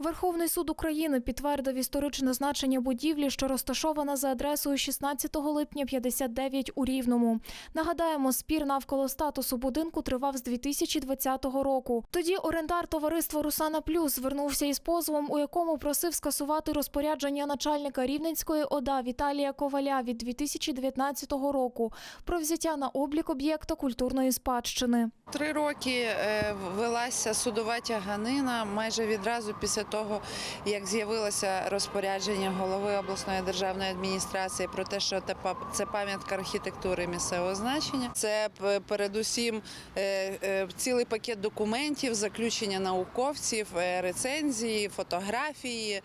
Верховний суд України підтвердив історичне значення будівлі, що розташована за адресою 16 липня 59 у Рівному. Нагадаємо, спір навколо статусу будинку тривав з 2020 року. Тоді орендар товариства Русана Плюс звернувся із позовом, у якому просив скасувати розпорядження начальника Рівненської ОДА Віталія Коваля від 2019 року про взяття на облік об'єкта культурної спадщини. Три роки е, велася судова тяганина майже відразу після того, як з'явилося розпорядження голови обласної державної адміністрації про те, що це пам'ятка архітектури місцевого значення. Це передусім е, е, цілий пакет документів, заключення науковців, е, рецензії, фотографії,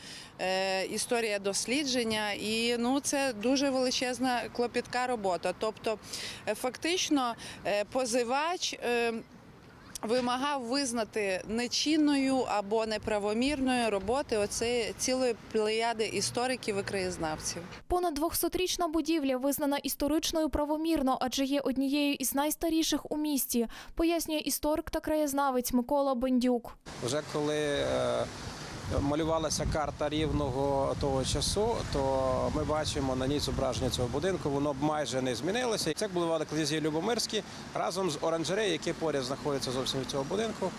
історія дослідження. І ну це дуже величезна клопітка робота. Тобто, фактично, позивач. Вимагав визнати нечинною або неправомірною роботи оцеї цілої плеяди істориків і краєзнавців. Понад 200-річна будівля визнана історичною правомірно, адже є однією із найстаріших у місті, пояснює історик та краєзнавець Микола Бендюк. Вже коли е, малювалася карта рівного того часу, то ми бачимо на ній зображення цього будинку. Воно б майже не змінилося. Це були князі Любомирські разом з оранжереєю, які поряд знаходяться зовсім від цього будинку.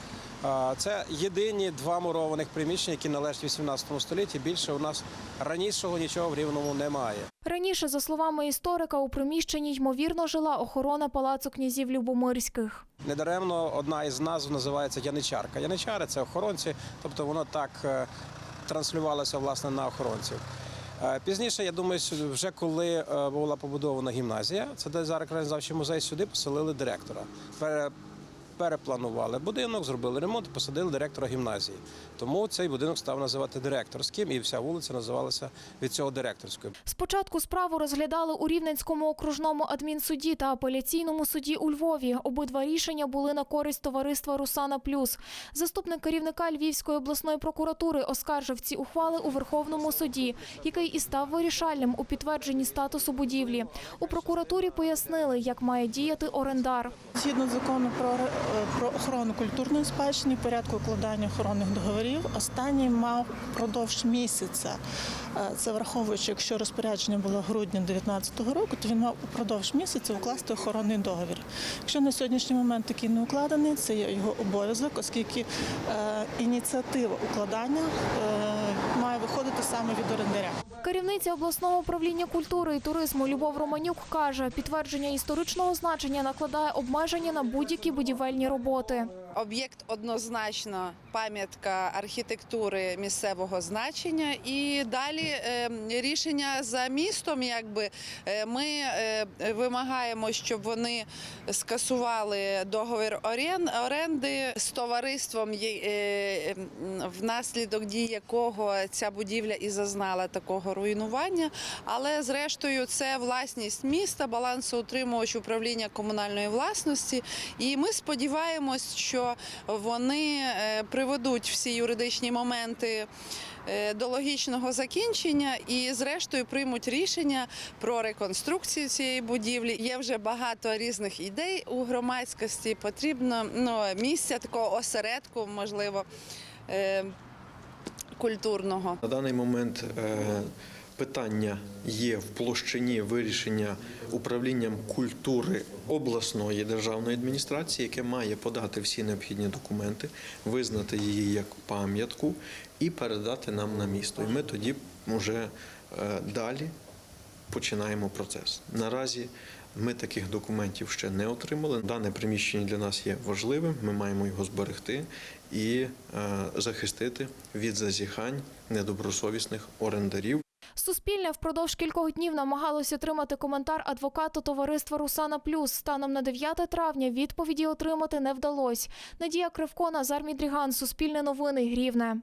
Це єдині два мурованих приміщення, які належать 18 столітті. Більше у нас ранішого нічого в рівному немає. Раніше, за словами історика, у приміщенні ймовірно жила охорона палацу князів Любомирських. Недаремно одна із назв називається Яничарка. Яничари це охоронці, тобто воно так е, транслювалося власне на охоронців. Е, Пізніше, я думаю, вже коли е, була побудована гімназія, це де зараз краєзнавчий музей, сюди поселили директора. Пере- Перепланували будинок, зробили ремонт, посадили директора гімназії. Тому цей будинок став називати директорським, і вся вулиця називалася від цього директорською. Спочатку справу розглядали у Рівненському окружному адмінсуді та апеляційному суді у Львові. Обидва рішення були на користь товариства Русана Плюс. Заступник керівника Львівської обласної прокуратури оскаржив ці ухвали у Верховному суді, який і став вирішальним у підтвердженні статусу будівлі. У прокуратурі пояснили, як має діяти орендар. Згідно закону про, про охорону культурної спадщини, порядку укладання охоронних договорів, останній мав впродовж місяця. Це враховуючи, якщо розпорядження було грудня 2019 року, то він мав упродовж місяця укласти охоронний договір. Якщо на сьогоднішній момент такий не укладений, це є його обов'язок, оскільки е, ініціатива укладання е, має виходити саме від орендаря. Керівниця обласного управління культури і туризму Любов Романюк каже, підтвердження історичного значення накладає обмеження на будь-які будівельні роботи. Об'єкт однозначно пам'ятка архітектури місцевого значення. І далі е, рішення за містом, якби е, ми е, вимагаємо, щоб вони скасували договір оренди з товариством, внаслідок дій якого ця будівля і зазнала такого руйнування. Але зрештою це власність міста, балансоутримувач управління комунальної власності. І ми сподіваємось, що вони е, приведуть всі юридичні моменти. е, До логічного закінчення і, зрештою, приймуть рішення про реконструкцію цієї будівлі. Є вже багато різних ідей у громадськості. Потрібно ну, місця такого осередку, можливо, е, культурного. На даний момент е, питання є в площині вирішення управлінням культури обласної державної адміністрації, яке має подати всі необхідні документи, визнати її як пам'ятку і передати нам на місто. І ми тоді вже е, далі починаємо процес. Наразі ми таких документів ще не отримали. Дане приміщення для нас є важливим. Ми маємо його зберегти і е, захистити від зазіхань недобросовісних орендарів. Суспільне впродовж кількох днів намагалось отримати коментар адвоката товариства Русана Плюс. Станом на 9 травня відповіді отримати не вдалось. Надія Кривко, Назар Мідріган, Суспільне новини, Рівне.